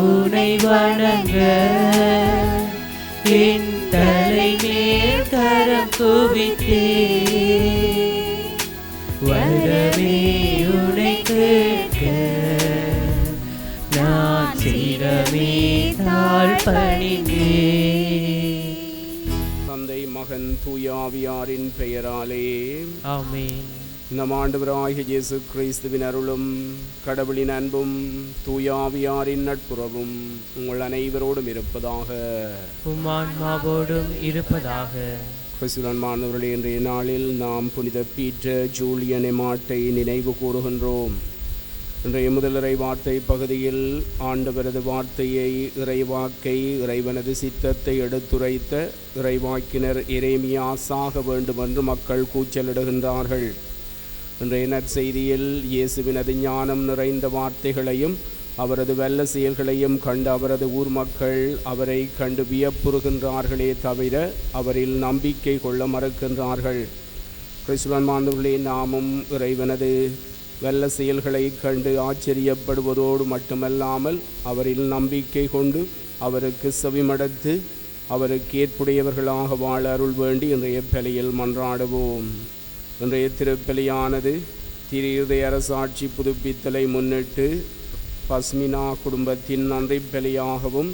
உனை வணங்க. என் தலை மேல் கரம் குவித்தே. வரவே உனை கேட்க. நான் சிரமே தாழ் பணிந்தேன் தந்தை மகன் தூயாவியாரின் பெயராலே. ஆமென். நம் ஆண்டவராகிய இயேசு கிறிஸ்துவின் அருளும் கடவுளின் அன்பும் தூயாவியாரின் நட்புறவும் உங்கள் அனைவரோடும் இருப்பதாக. உம்மான்மாவோடும் இருப்பதாக. கிறிஸ்துவன்மானவர்களே இன்றைய நாளில் நாம் புனித பீட்டர் ஜூலியன் எமாட்டை நினைவு கூறுகின்றோம். இன்றைய முதலிறை வார்த்தை பகுதியில் ஆண்டவரது வார்த்தையை இறைவாக்கை இறைவனது சித்தத்தை எடுத்துரைத்த இறைவாக்கினர் எரேமியா சாக வேண்டும் என்று மக்கள் கூச்சலிடுகின்றார்கள். இன்றைய நற்செய்தியில் இயேசுவினது ஞானம் நிறைந்த வார்த்தைகளையும் அவரது வெள்ள செயல்களையும் கண்டு அவரது ஊர் மக்கள் அவரை கண்டு வியப்புறுகின்றார்களே தவிர அவரில் நம்பிக்கை கொள்ள மறுக்கின்றார்கள். கிறிஸ்துவன் மாந்தவர்களே நாமும் இறைவனது வெள்ள செயல்களை கண்டு ஆச்சரியப்படுவதோடு மட்டுமல்லாமல் அவரில் நம்பிக்கை கொண்டு அவருக்கு செவிமடத்து அவருக்கு ஏற்புடையவர்களாக வாழ அருள் வேண்டி இன்றைய பலியில் மன்றாடுவோம். இன்றைய திருப்பலியானது திரு அரசாட்சி புதுப்பித்தலை முன்னிட்டு பஸ்மினா குடும்பத்தின் நன்றி பலியாகவும்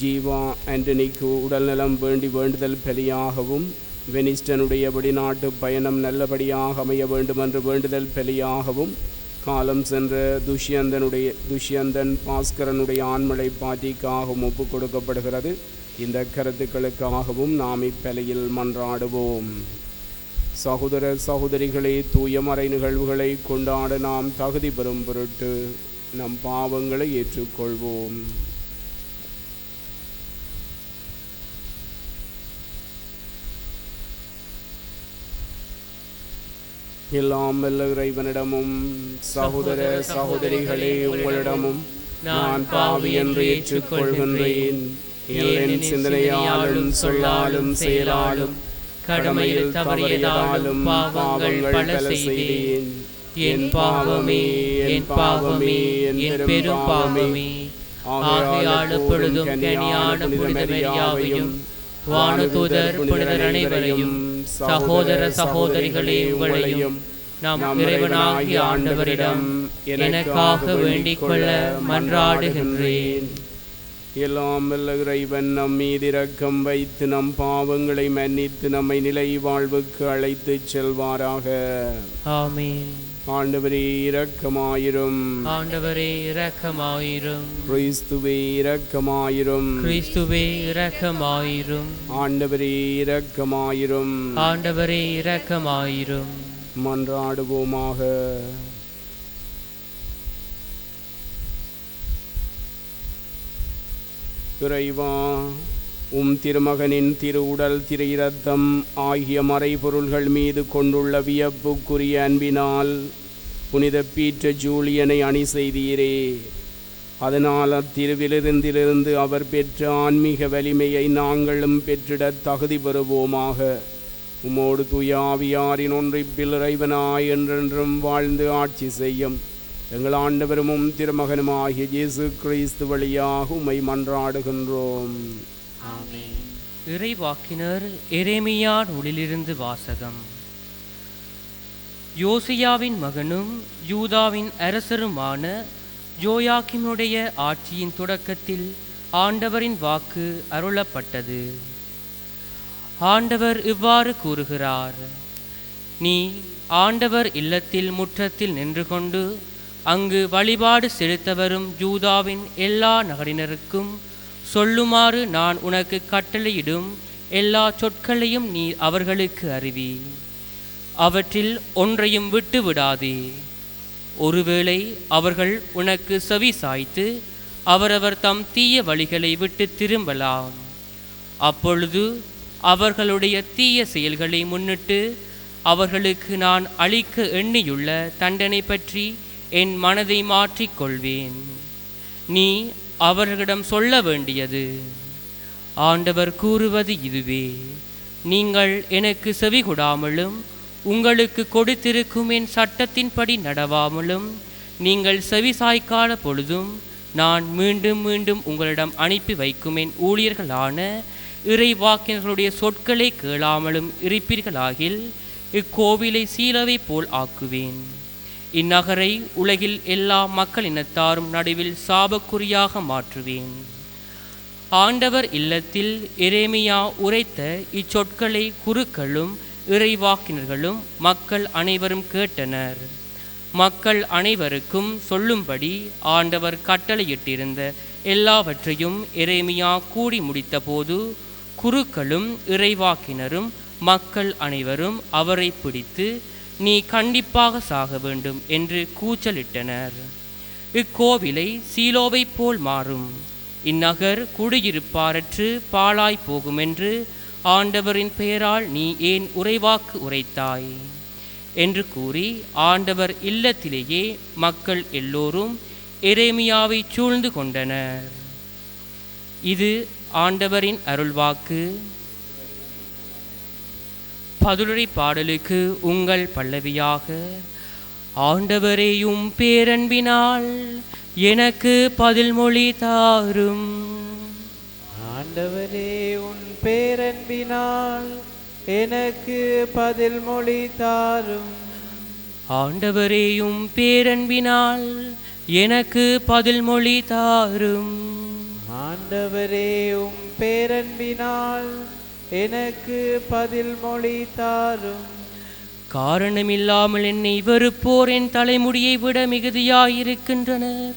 ஜீவா ஆண்டனிக்கு உடல்நலம் வேண்டி வேண்டுதல் பலியாகவும் வெனிஸ்டனுடைய வெளிநாட்டு பயணம் நல்லபடியாக அமைய வேண்டும் என்று வேண்டுதல் பலியாகவும் காலம் சென்ற துஷ்யந்தனுடைய துஷ்யந்தன் பாஸ்கரனுடைய ஆண்மலை பாட்டிக்காகவும் ஒப்பு கொடுக்கப்படுகிறது. இந்த கருத்துக்களுக்காகவும் நாம் இப்பலையில் மன்றாடுவோம். சகோதர சகோதரிகளே தூயமறை நிகழ்வுகளை கொண்டாட நாம் தகுதி பெறும் பொருட்டு நம் பாவங்களை ஏற்றுக்கொள்வோம். எல்லாம் வல்ல இறைவனிடமும் சகோதர சகோதரிகளே உங்களிடமும் நான் பாவி என்று ஏற்றுக்கொள்கின்றேன். என் சிந்தனையாலும் சொல்லாலும் செயலாலும் கடமையில் தவறியதாலும் பாவங்கள் பல செய்தேன். என் பாவமே என் பாவமே என் பெரும் பாவமே. ஆகையால் எப்பொழுதும் கனியான புனித மரியாவையும் வானதூதர் புனிதர் அனைவரையும் சகோதர சகோதரிகளே உங்களையும் நம் இறைவனாகிய ஆண்டவரிடம் எனக்காக வேண்டிக் கொள்ள மன்றாடுகின்றேன். எல்லாம் வல்ல இறைவன் நம் மீது இரக்கம் வைத்து நம் பாவங்களை மன்னித்து நம்மை நிலை வாழ்வுக்கு அழைத்துச் செல்வாராக. ஆமென். ஆண்டவரே இரக்கமாயிரும். ஆண்டவரே இரக்கமாயிரும். கிறிஸ்துவே இரக்கமாயிரும். கிறிஸ்துவே இரக்கமாயிரும். ஆண்டவரே இரக்கமாயிரும். ஆண்டவரே இரக்கமாயிரும். மன்றாடுவோமாக. இறைவா உம் திருமகனின் திரு உடல் திரு இரத்தம் ஆகிய மறைபொருள்கள் மீது கொண்டுள்ள வியப்புக்குரிய அன்பினால் புனித பீற்ற ஜூலியனை அணி செய்தீரே. அதனால் அத்திருவிலிருந்திலிருந்து அவர் பெற்ற ஆன்மீக வலிமையை நாங்களும் பெற்றிட தகுதி பெறுவோமாக. உமோடு துயாவியாரின் ஒன்றிப்பில் இறைவனாய் என்றென்றும் வாழ்ந்து ஆட்சி செய்யும். எங்கள் ஆண்டவரும் திருமகனும் ஆகிய இயேசு கிறிஸ்து வழியாக உமை மன்றாடுகின்றோம். இறைவாக்கினர் எரேமியா நூலிலிருந்து வாசகம். யோசியாவின் மகனும் யூதாவின் அரசருமான ஜோயாக்கினுடைய ஆட்சியின் தொடக்கத்தில் ஆண்டவரின் வாக்கு அருளப்பட்டது. ஆண்டவர் இவ்வாறு கூறுகிறார் நீ ஆண்டவர் இல்லத்தில் முற்றத்தில் நின்று கொண்டு அங்கு வழிபாடு செலுத்த வரும் யூதாவின் எல்லா நகரினருக்கும் சொல்லுமாறு நான் உனக்கு கட்டளையிடும் எல்லா சொற்களையும் நீ அவர்களுக்கு அறிவி. அவற்றில் ஒன்றையும் விட்டு விடாதே. ஒருவேளை அவர்கள் உனக்கு செவி சாய்த்து அவரவர் தம் தீய வழிகளை விட்டு திரும்பலாம். அப்பொழுது அவர்களுடைய தீய செயல்களை முன்னிட்டு அவர்களுக்கு நான் அளிக்க எண்ணியுள்ள தண்டனை பற்றி என் மனதை மாற்றிக் கொள்வேன் நீ அவர்களிடம் சொல்ல வேண்டியது. ஆண்டவர் கூறுவது இதுவே. நீங்கள் எனக்கு செவிகொடாமலும் உங்களுக்கு கொடுத்திருக்கும் என் சட்டத்தின்படி நடவாமலும் நீங்கள் செவி சாய்க்காத பொழுதும் நான் மீண்டும் மீண்டும் உங்களிடம் அனுப்பி வைக்கும் என் ஊழியர்களான இறைவாக்கினர்களுடைய சொற்களை கேளாமலும் இருப்பீர்களாகில் இக்கோவிலை சீலவை போல் ஆக்குவேன். இந்நகரை உலகில் எல்லா மக்களினத்தாரும் நடுவில் சாபக்குறியாக மாற்றுவேன். ஆண்டவர் இல்லத்தில் எரேமியா உரைத்த இச்சொற்களை குருக்களும் இறைவாக்கினர்களும் மக்கள் அனைவரும் கேட்டனர். மக்கள் அனைவருக்கும் சொல்லும்படி ஆண்டவர் கட்டளையிட்டிருந்த எல்லாவற்றையும் எரேமியா கூடி முடித்தபோது குருக்களும் இறைவாக்கினரும் மக்கள் அனைவரும் அவரை பிடித்து நீ கண்டிப்பாக சாக வேண்டும் என்று கூச்சலிட்டனர். இக்கோவிலை சீலோவைப் போல் மாறும். இந்நகர் குடியிருப்பாரற்று பாழாய் போகுமென்று ஆண்டவரின் பெயரால் நீ ஏன் உறைவாக்கு உரைத்தாய்? என்று கூறி ஆண்டவர் இல்லத்திலேயே மக்கள் எல்லோரும் எரேமியாவை சூழ்ந்து கொண்டனர். இது ஆண்டவரின் அருள்வாக்கு. பதிலுரை பாடலுக்கு உங்கள் பல்லவியாக. ஆண்டவரேயும் பேரன்பினால் எனக்கு பதில் மொழி தாரும். ஆண்டவரே உன் பேரன்பினால் எனக்கு பதில் மொழி தாரும். ஆண்டவரேயும் பேரன்பினால் எனக்கு பதில் மொழி தாரும். ஆண்டவரே உம் பேரன்பினால் எனக்கு பதில் மொழி தாரும். காரணமில்லாமல் என்னை வெறுப்போர் என் தலைமுடியை விட மிகுதியாயிருக்கின்றனர்.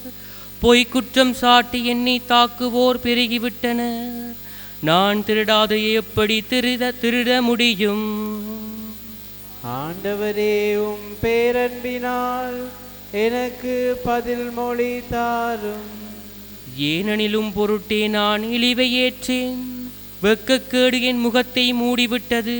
பொய் குற்றம் சாட்டி என்னை தாக்குவோர் பெருகிவிட்டனர். நான் திருடாத எப்படி திருட திருட முடியும்? ஆண்டவரே உம் பேரன்பினால் எனக்கு பதில் மொழி தாரும். ஏனெனிலும் பொருட்டே நான் இழிவை ஏற்றேன். வெக்கக்கேடு என் முகத்தை மூடிவிட்டது.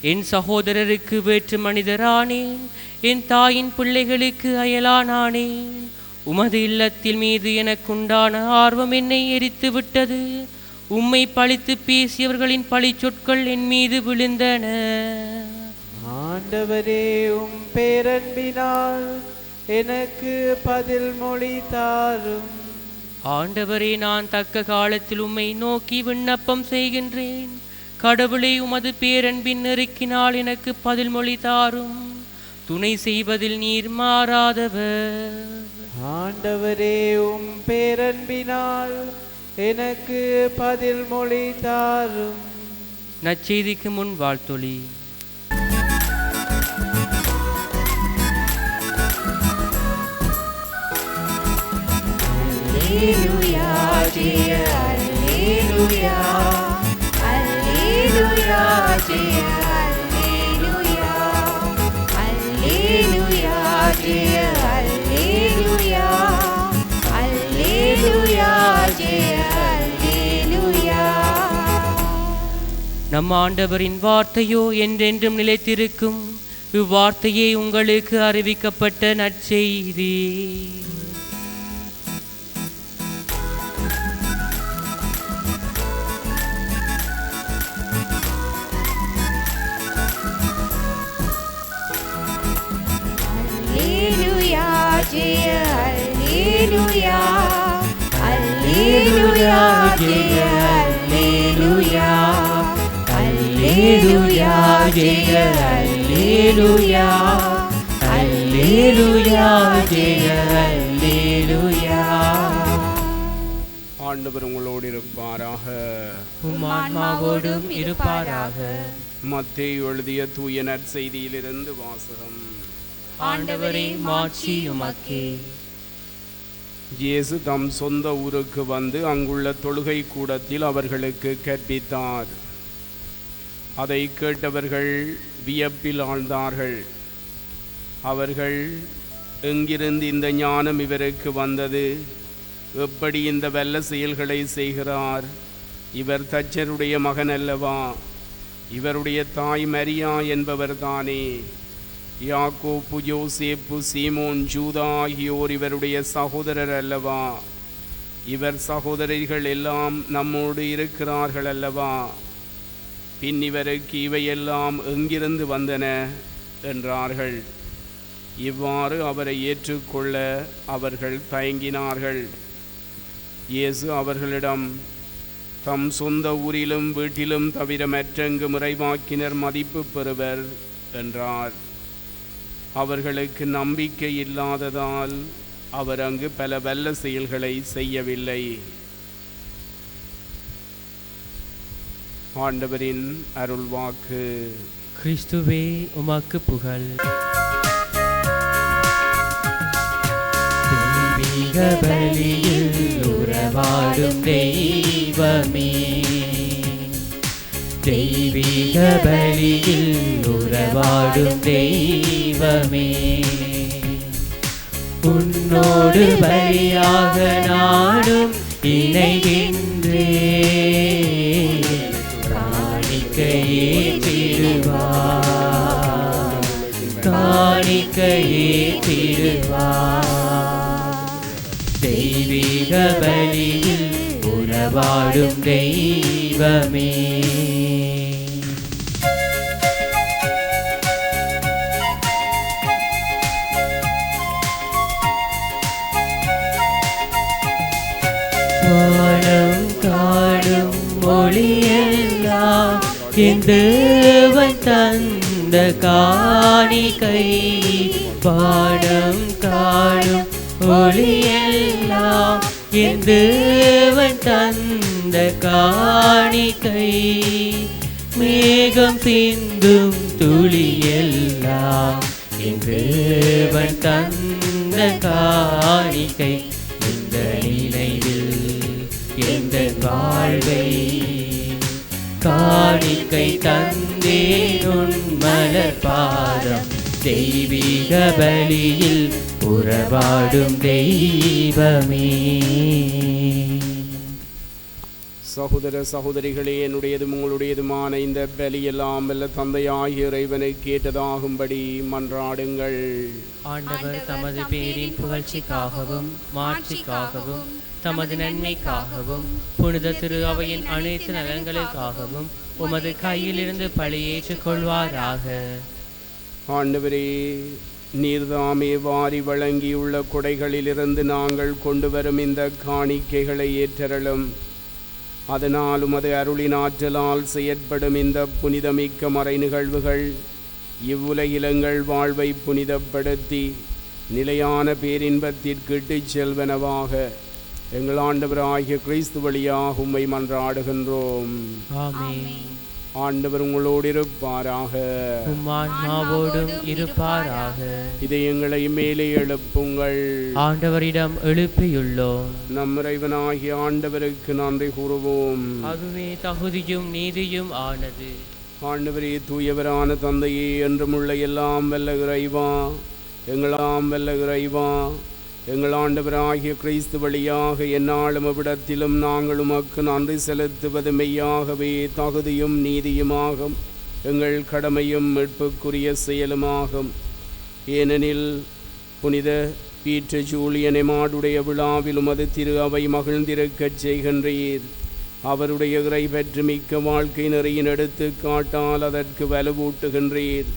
என் சகோதரருக்கு வேற்று மனிதரானேன் என் தாயின் பிள்ளைகளுக்கு அயலானானேன் உமது இல்லத்தில் மீது எனக்குண்டான ஆர்வம் என்னை எரித்து விட்டது உம்மை பழித்து பேசியவர்களின் பழிச்சொற்கள் என் மீது விழுந்தன. ஆண்டவரே உம் பேரன்பினால் எனக்கு பதில் மொழி தாரும். ஆண்டவரே நான் தக்க காலத்தில் உம்மை நோக்கி விண்ணப்பம் செய்கின்றேன். கடவுளே உமது பேரன்பின் நெருக்கினால் எனக்கு பதில் மொழி தாரும். துணை செய்வதில் நீர் மாறாதவர். ஆண்டவரே உம் பேரன்பினால் எனக்கு பதில் மொழி தாரும். நற்செய்திக்கு முன் வாழ்த்தொளி Alleluia, dear, Alleluia. Alleluia, dear, Alleluia. Alleluia, dear, Alleluia. Alleluia, dear, Alleluia. நம் ஆண்டவரின் வார்த்தையோ என்றென்றும் நிலைத்திருக்கும் இவ்வார்த்தையே உங்களுக்கு அறிவிக்கப்பட்ட நற்செய்தி Alleluia, dear, Alleluia. Alleluia, dear, Alleluia. Alleluia, dear, Alleluia. Alleluia, dear, Alleluia. ஆண்டவர் உங்களோடு இருப்பாராக இருப்பாராக மத்தேயு எழுதிய தூய நற்செய்தியிலிருந்து வாசகம் ஆண்டவரே மாட்சி உமக்கே. இயேசு தம் சொந்த ஊருக்கு வந்து அங்குள்ள தொழுகை கூடத்தில் அவர்களுக்கு கற்பித்தார். அதை கேட்டவர்கள் வியப்பில் ஆழ்ந்தார்கள். அவர்கள் எங்கிருந்து இந்த ஞானம் இவருக்கு வந்தது? எப்படி இந்த வல்ல செயல்களை செய்கிறார்? இவர் தச்சருடைய மகன் அல்லவா? இவருடைய தாய் மரியா என்பவர்தானே யாக்கோப்பு யோசேப்பு சீமோன் ஜூதா ஆகியோர் இவருடைய சகோதரர் அல்லவா? இவர் சகோதரர்கள் எல்லாம் நம்மோடு இருக்கிறார்கள் அல்லவா? பின் இவருக்கு இவையெல்லாம் எங்கிருந்து வந்தன? என்றார்கள். இவ்வாறு அவரை ஏற்றுக்கொள்ள அவர்கள் தயங்கினார்கள். இயேசு அவர்களிடம் தம் சொந்த ஊரிலும் வீட்டிலும் தவிர மற்றெங்கு முறைவாக்கினர் மதிப்பு பெறுவர் என்றார். அவர்களுக்கு நம்பிக்கை இல்லாததால் அவர் அங்கு பல வல்ல செயல்களை செய்யவில்லை. ஆண்டவரின் அருள்வாக்கு கிறிஸ்துவே உமாக்கு புகழ். தெய்வீக பலியில் உறவாடும் தெய்வமே. தெய்வீக பலியில் உறவாடும் தெய்வமே. உன்னோடு பலியாக நாடும் இணைகின்றே காணிக்கையே திருவா. காணிக்கையே திருவா. தெய்வீக பலியில் உறவாடும் தெய்வமே. மொழியெல்லாம் என் தேவன் தந்த காணிக்கை. பாடம் காணும் ஒளியெல்லாம் என் தேவன் தந்த காணிக்கை. மேகம் சிந்தும் துளியெல்லாம் என் தேவன் தந்த காணிக்கை. காணிக்கை தந்தேன் மலர் பாதம் தெய்வீக பலியில் உறவாடும் தெய்வமே. சகோதர சகோதரிகளே என்னுடையதும் உங்களுடையதுமான இந்த பலியெல்லாம் வல்ல தந்தையாகிய இறைவனை கேட்டதாகும்படி மன்றாடுங்கள். ஆண்டவர் தமது பேரின் புகழ்ச்சிக்காகவும் மாட்சிக்காகவும் தமது நன்மைக்காகவும் புனித திரு அவையின் அனைத்து நலன்களுக்காகவும் உமது கையிலிருந்து பழியேற்றுக் கொள்வாராக ஆண்டவரே நீர்தாமே வாரி வழங்கியுள்ள குடைகளிலிருந்து நாங்கள் கொண்டு வரும் இந்த காணிக்கைகளை ஏற்றரலும் அதனாலும் அது அருளின் ஆற்றலால் செயற்படும் இந்த புனிதமிக்க மறை நிகழ்வுகள் இவ்வுலகிலங்கள் வாழ்வை புனிதப்படுத்தி நிலையான பேரின்பத்திற்கு இட்டுச் செல்வனவாக. எங்கள் ஆண்டவராகிய கிறிஸ்து வழியாக உம்மை மன்றாடுகின்றோம். ஆமென். ஆண்டவர் உங்களோடு இருப்பாராக. ஆன்மாவோடும் இருப்பாராக. இதயங்களை மேலே எழுப்புங்கள். ஆண்டவரிடம் எழுப்பியுள்ளோம். நம் இறைவனாகிய ஆண்டவருக்கு நன்றி கூறுவோம். அதுவே தகுதியும் நீதியும் ஆனது. ஆண்டவரே தூயவரான தந்தையே என்றும் உள்ள எல்லாம் வல்ல இறைவா எங்களாம் வல்ல இறைவா எங்கள் ஆண்டவராகிய கிறிஸ்து வழியாக என்னாலும் அவ்விடத்திலும் நாங்கள் உமக்கு நன்றி செலுத்துவது மெய்யாகவே தகுதியும் நீதியுமாகும். எங்கள் கடமையும் மீட்புக்குரிய செயலுமாகும். ஏனெனில் புனித பீற்று ஜூலியனை மாடுடைய விழாவில் உமது திரு அவை மகிழ்ந்திருக்கச் செய்கின்றீர். அவருடைய இறை பெற்று மிக்க வாழ்க்கை நெறியின் எடுத்து காட்டால் அதற்கு வலுவூட்டுகின்றீர்.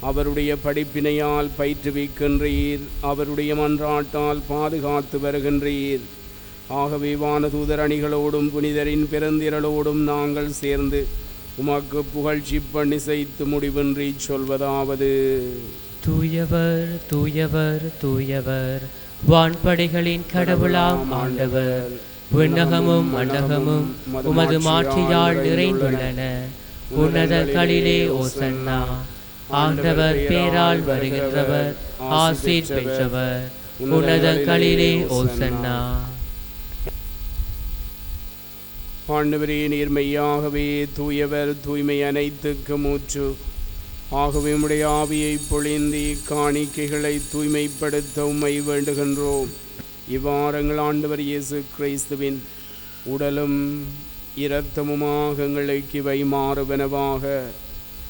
அவருடைய படிப்பினையால் பயிற்றுவிக்கின்றீர். அவருடைய மன்றாட்டால் பாதுகாத்து வருகின்றீர். ஆகவே வானதூதர் அணிகளோடும் புனிதரின் பெருந்திரளோடும் நாங்கள் சேர்ந்து உமக்கு புகழ்ச்சி பண்ணிசைத்து முடிவின்றி சொல்வதாவது. தூயவர் தூயவர் தூயவர் வான்படைகளின் கடவுளாம் ஆண்டவர். விண்ணகமும் மண்டகமும் உமது மாற்றியால் நிறைந்துள்ளன. உன்னதங்களிலே ஓசன்னா. ஆண்டவர் பேரால் வருகின்றவர் ஆசீர் பெற்றவர். உனதங்களிலே ஓசன்னா. ஆண்டவரே நேர்மையாகவே தூயவர் தூய்மை அனைத்துக்கு மூச்சு. ஆகவே உடைய ஆவியை பொழிந்தி காணிக்கைகளை தூய்மைப்படுத்த உம்மை வேண்டுகின்றோம். இவ்வாறங்கள் ஆண்டவர் இயேசு கிறிஸ்துவின் உடலும் இரத்தமுமாக எங்களுக்கு இவை மாறுவனவாக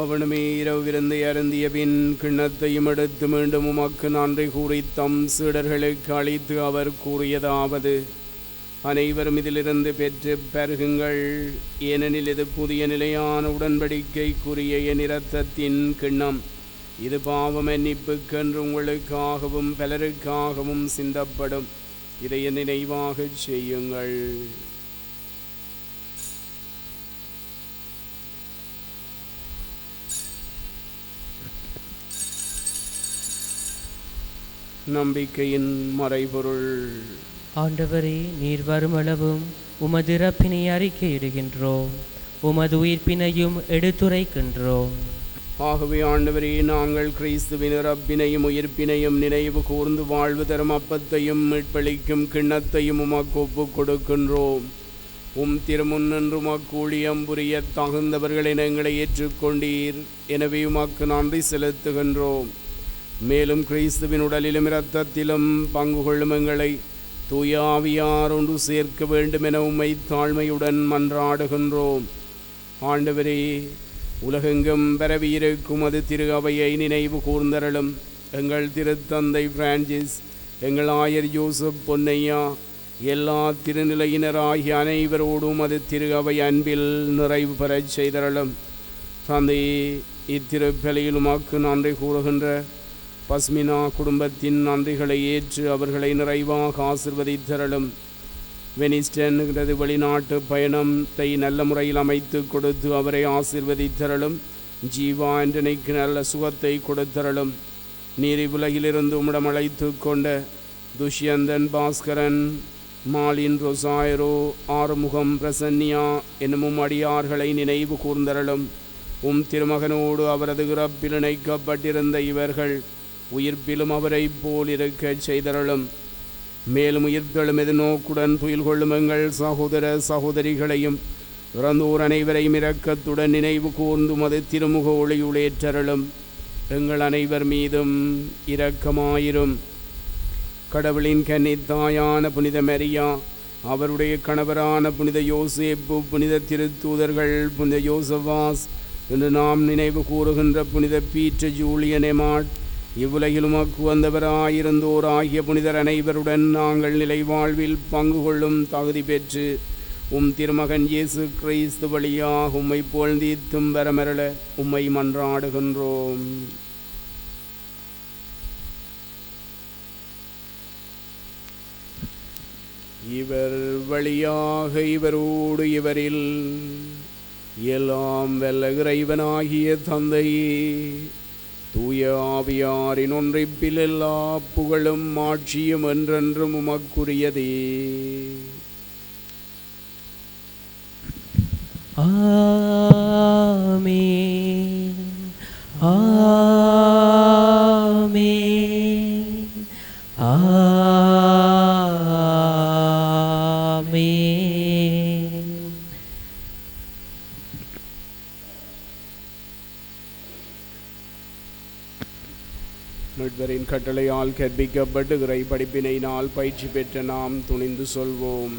அவனுமே இரவு விருந்தை அருந்திய பின் கிண்ணத்தையும் எடுத்து மீண்டும் உமக்கு நன்றி கூறி தம் சீடர்களுக்கு அளித்து அவர் கூறியதாவது அனைவரும் இதிலிருந்து பெற்று பருகுங்கள். ஏனெனில் இது புதிய நிலையான உடன்படிக்கைக்குரிய என் இரத்தத்தின் கிண்ணம். இது பாவ மன்னிப்புக்கென்று உங்களுக்காகவும் பலருக்காகவும் சிந்தப்படும். இதை நினைவாகச் செய்யுங்கள். நம்பிக்கையின் மறைபொருள். ஆண்டவரே நீர் வருமளவும் உமது இறப்பினை அறிக்கையிடுகின்றோம். உமது உயிர்ப்பினையும் எடுத்துரைக்கின்றோம். ஆகவே ஆண்டவரே நாங்கள் கிறிஸ்துவின் இறப்பினையும் உயிர்ப்பினையும் நினைவு கூர்ந்து வாழ்வு தரும் அப்பத்தையும் மீட்பளிக்கும் கிண்ணத்தையும் உமக்கு ஒப்புக் கொடுக்கின்றோம். உம் திருமுன்னின்று உமக்கு ஊழியம் புரிய தகுந்தவர்களை எங்களை ஏற்றுக்கொண்டீர். எனவே உமக்கு நன்றி செலுத்துகின்றோம். மேலும் கிறிஸ்துவின் உடலிலும் இரத்தத்திலும் பங்கு கொள்ளும் எங்களை தூயாவியார் ஒன்று சேர்க்க வேண்டும் என உம்மை தாழ்மையுடன் மன்றாடுகின்றோம். ஆண்டவரே உலகெங்கும் பரவியிருக்கும் அது திரு அவையை நினைவு கூர்ந்தரலும் எங்கள் திருத்தந்தை பிரான்சிஸ் எங்கள் ஆயர் யோசப் பொன்னையா எல்லா திருநிலையினராகிய அனைவரோடும் அது திரு அவை அன்பில் நிறைவு பெறச் செய்தரலும் தந்தையே இத்திருப்பலியில் உமக்கு நன்றி கூறுகின்ற பஸ்மினா குடும்பத்தின் நன்றிகளை ஏற்று அவர்களை நிறைவாக ஆசிர்வதித்தரலும் எனது வெளிநாட்டு பயணத்தை நல்ல முறையில் அமைத்து கொடுத்து அவரை ஆசிர்வதித்தரலும் ஜீவா என்றனைக்கு நல்ல சுகத்தை கொடுத்தரலும் நீரி உலகிலிருந்து உம்மிடம் அழைத்து கொண்ட துஷ்யந்தன் பாஸ்கரன் மாலின் ரொசாயரோ ஆறுமுகம் பிரசன்னியா என்னும் அடியார்களை நினைவு கூர்ந்தரலும் உம் திருமகனோடு அவரது இறப்பில் இணைக்கப்பட்டிருந்த இவர்கள் உயிர்ப்பிலும் அவரைப் போல் இருக்கச் செய்தரலும் மேலும் உயிர்த்தெழும் எதிர்நோக்குடன் துயில் கொள்ளும் எங்கள் சகோதர சகோதரிகளையும் இறந்தோர் அனைவரையும் இரக்கத்துடன் நினைவு கூர்ந்து மது திருமுக ஒளியுளேற்றருளும் எங்கள் அனைவர் மீதும் இரக்கமாயிரும். கடவுளின் கன்னித்தாயான புனித மரியா அவருடைய கணவரான புனித யோசேப்பு புனித திருத்தூதர்கள் புனித யோசவாஸ் என்று நாம் நினைவு கூறுகின்ற புனித பீற்ற ஜூலியன் எமாட் இவ்வுலகிலும் அக்கு வந்தவராயிருந்தோர் ஆகிய புனிதர் அனைவருடன் நாங்கள் நிலை வாழ்வில் பங்கு கொள்ளும் தகுதி பெற்று உம் திருமகன் இயேசு கிறிஸ்து வழியாக உம்மை புகழ்ந்தீத்தும் வரமரள உம்மை மன்றாடுகின்றோம். இவர் வழியாக இவரோடு இவரில் எல்லாம் வல்ல இறைவனாகிய தந்தையே தூய ஆவியாரின் ஒன்றிப்பில் எல்லா புகழும் ஆட்சியும் என்றென்றும் உமக்குரியதே. ஆமே ஆ கட்டளையால் கற்பிக்கப்பட்டு இறை படிப்பினையினால் பயிற்சி பெற்ற நாம் துணிந்து சொல்வோம்.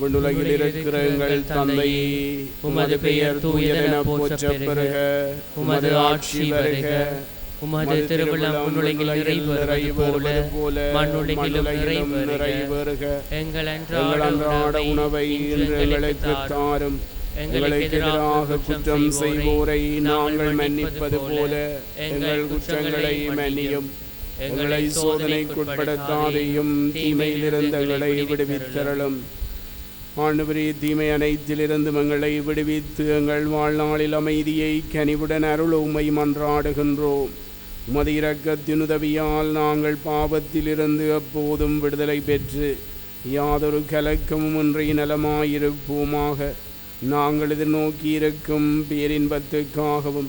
விண்ணுலகில் இருக்கிற எங்கள் தந்தையே உமது பெயர் தூயதென உமது ஆட்சி வருக. உமது திருவிழம் முன்னுலகில் நிறைவேறுவது போல மண்ணுலகிலும் நிறைவேறுக. எங்கள் அன்றாட உணவை எங்களுக்கு தாரும். எங்களுக்கு எதிராக குற்றம் செய்வோரை நாங்கள் மன்னிப்பது போல. எங்கள் குற்றங்களை மன்னியும். எங்களை சோதனைக்குட்படுத்தாதையும் தீமையிலிருந்து எங்களை விடுவித்தரலும் ஆண்டவரே தீமை அனைத்திலிருந்து எங்களை விடுவித்து எங்கள் வாழ்நாளில் அமைதியை கனிவுடன் அருள உமை மன்றாடுகின்றோம் உமது இரக்கத்தின் உதவியால் நாங்கள் பாவத்திலிருந்து எப்போதும் விடுதலை பெற்று யாதொரு கலக்கமும் இன்றி நலமாயிருப்போமாக. நாங்கள் எதிர்நோக்கி இருக்கும் பேரின்பத்துக்காகவும்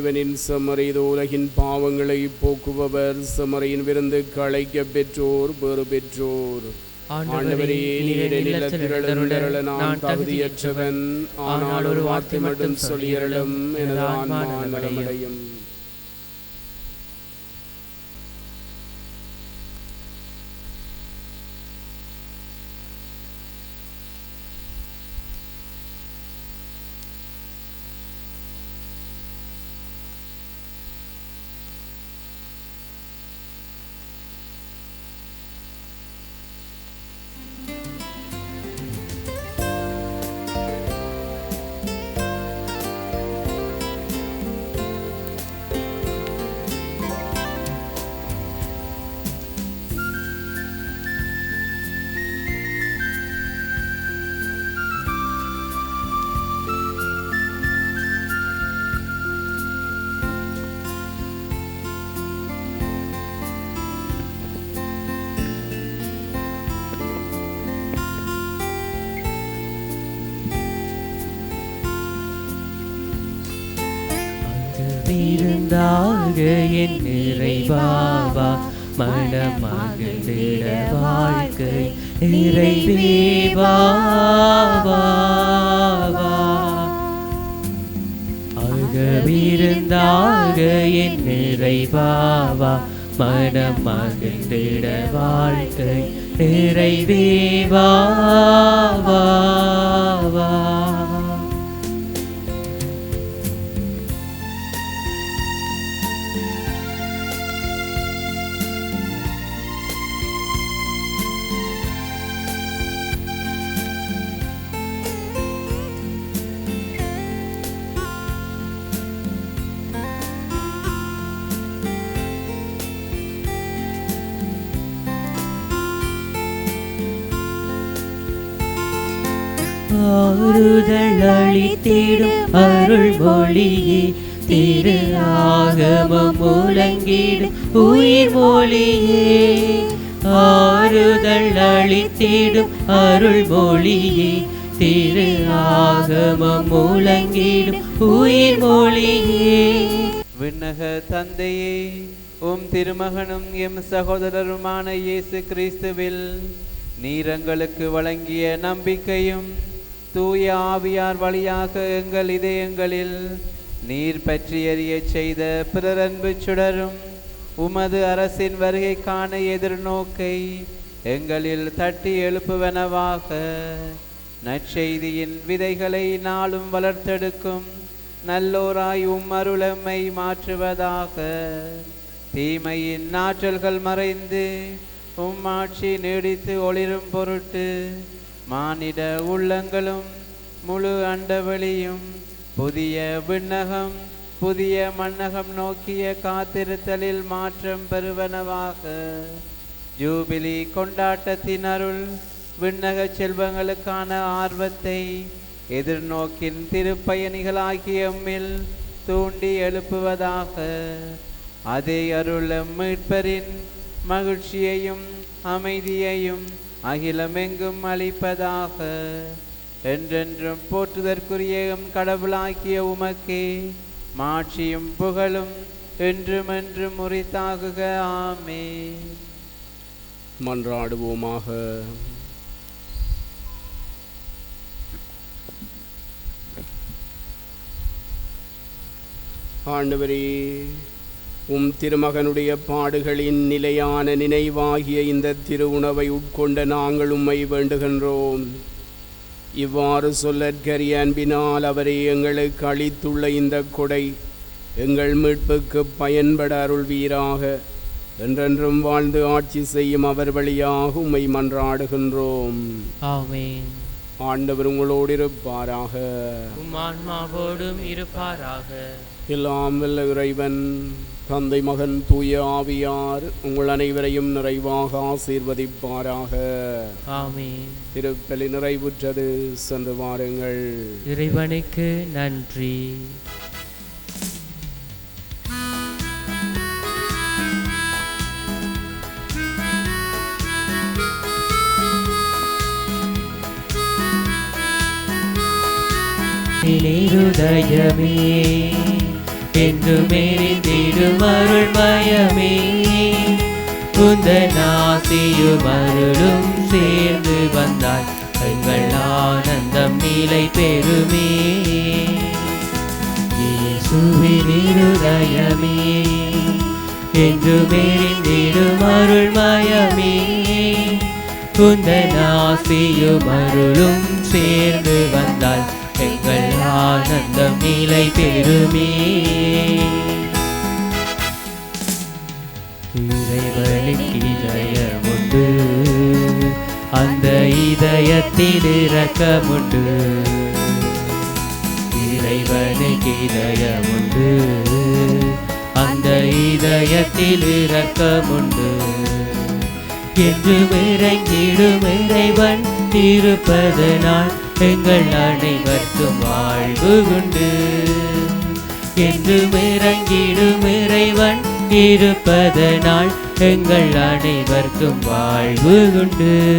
இறைவனின் செம்மறை இதோ உலகின் பாவங்களை போக்குபவர் செம்மறையின் விருந்துக்கு அழைக்கப் பெற்றோர் பெறு பெற்றோர். நான் தகுதியற்றவன். ஆனால் ஒரு வார்த்தை மட்டும் சொல்லியருளும். எனது ஆன்மா நலமடையும். இருந்தாக என் நிறைவாவா? மனமகிழ்ந்திட வாழ்க்கை நிறைவேவாவா? அக என் நிறைவாவா? மனம் மகிழ்ந்திட வாழ்க்கை நிறைவேவாவா? தேடும் அருள் மொழியே திரு ஆகமம் முழங்கிடும் உயிர் மொழியே. ஆறுதல் அளித்திடும் அருள் மொழியே திரு ஆகமம் முழங்கிடும் உயிர் மொழியே. விண்ணக தந்தையே உம் திருமகனும் எம் சகோதரருமான இயேசு கிறிஸ்துவில் நீரங்களுக்கு வழங்கிய நம்பிக்கையும் தூய ஆவியார் வழியாக எங்கள் இதயங்களில் நீர் பற்றி எறிய செய்த பிறரன்பு சுடரும். உமது அரசின் வருகைக்கான எதிர்நோக்கை எங்களில் தட்டி எழுப்புவனவாக. நற்செய்தியின் விதைகளை நாளும் வளர்த்தெடுக்கும். நல்லோராய் உம் அருளம்மை மாற்றுவதாக. தீமையின் ஆற்றல்கள் மறைந்து உம் நீடித்து ஒளிரும் பொருட்டு மானிட உள்ளங்களும் முழு அண்டவெளியும் புதிய விண்ணகம் புதிய மன்னகம் நோக்கிய காத்திருத்தலில் மாற்றம் பெறுவனவாக. ஜூபிலி கொண்டாட்டத்தின் அருள் விண்ணக செல்வங்களுக்கான ஆர்வத்தை எதிர்நோக்கின் திருப்பயணிகளாகிய எம்மில் தூண்டி எழுப்புவதாக. அதே அருள மீட்பரின் மகிழ்ச்சியையும் அமைதியையும் அகிலமெங்கும் அளிப்பதாக என்றென்றும் போற்றுதற்குரிய கடவுளாக்கிய உமக்கே மாட்சியும் புகழும் என்றும் என்றும் முறித்தாகுக ஆமே மன்றாடுவோமாக. ஆண்டவரே உம் திருமகனுடைய பாடுகளின் நிலையான நினைவாகிய இந்த திருவுணவை உட்கொண்ட நாங்கள் உம்மை வேண்டுகின்றோம். இவ்வாறு சொல்லற்கரிய அன்பினால் அவரே எங்களுக்கு அளித்துள்ள இந்த கொடை எங்கள் மீட்புக்கு பயன்பட அருள்வீராக. என்றென்றும் வாழ்ந்து ஆட்சி செய்யும் அவர் வழியாக உம்மை மன்றாடுகின்றோம். ஆமென். ஆண்டவர் உங்களோடு இருப்பாராக. உம் ஆன்மாவோடும் இருப்பாராக. எல்லாம் வல்ல இறைவன். தந்தை மகன் தூய ஆவியார் உங்கள் அனைவரையும் நிறைவாக ஆசீர்வதிப்பாராக. ஆமென். திருப்பலி நிறைவுற்றது. சென்று வாருங்கள். இறைவனுக்கு நன்றி. நிலைருதயமே என்று மேறிந்திடும் அருள்மயமே. உந்தன் ஆசியும் அருளும் சேர்ந்து வந்தாய். எங்கள் ஆனந்தம் நிலை பெறுமே. இயேசுவின் இருதயமே. என்று மேறிந்திடும் அருள்மயமே. உந்தன் ஆசியும் அருளும் சேர்ந்து வந்தாள் ஆனந்தம் நிலை பெறுமே இறைவனின் இதயமுண்டு அந்த இதயத்தில் இரக்கமுண்டு. இறைவனுக்கு இதயமுண்டு அந்த இதயத்தில் இரக்கமுண்டு. என்று இறங்கிடும் இறைவன் இருப்பது நான் எங்கள் அனைவருக்கும் வாழ்வு உண்டு. என்று இறங்கிடும் இறைவன் இருப்பதனால் எங்கள் அனைவருக்கும் வாழ்வு உண்டு.